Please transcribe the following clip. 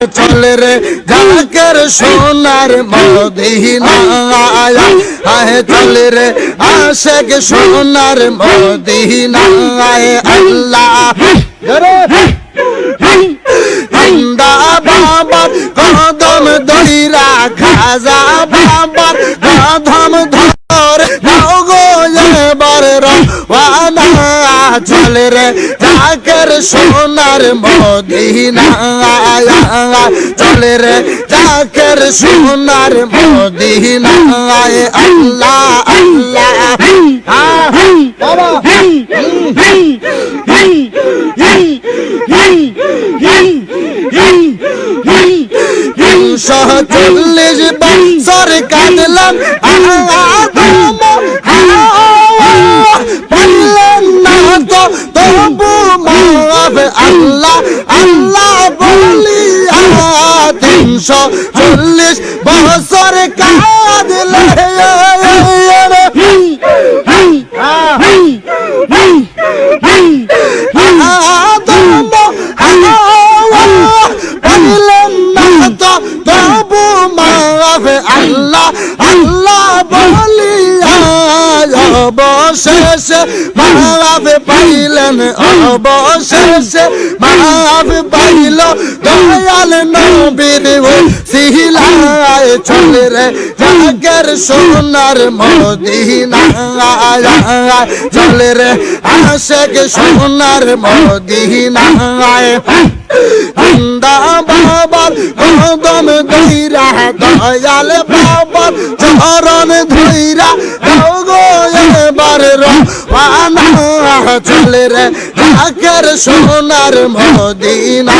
চলে রে ঢাকের সোনার মদিনায় আহে চলে রে আশেক সোনার মদিনায় আল্লাহ। জিন্দা বাবার কদম দইরা খাজা বাবার। কদম ধর, নাও গো এবার রওয়ানা। চলে রে জাকের সোনার মদিনা। চলে রে জাকের সোনার মদিনা। আল্লাহ আল্লাহ। তিনশো চল্লিশ বছর কাঁদলাম। পারলেন মাফ আল্লাহ আল্লাহ বলি তিনশো চল্লিশ বছর কাঁদলে অবশেষে মাফ পাইলেন অবশেষে মাফ পাইল দয়াল নবীর সিহিলায় চলে রে জাগের সোনার মদিনা চলে রে আশেক সোনার মদিনায়। জিন্দা বাবার কদম ধইরা দয়াল বাবার চরণ ধইরা এবার রওয়ানা চলে রে ঢাকের সোনার মদিনা।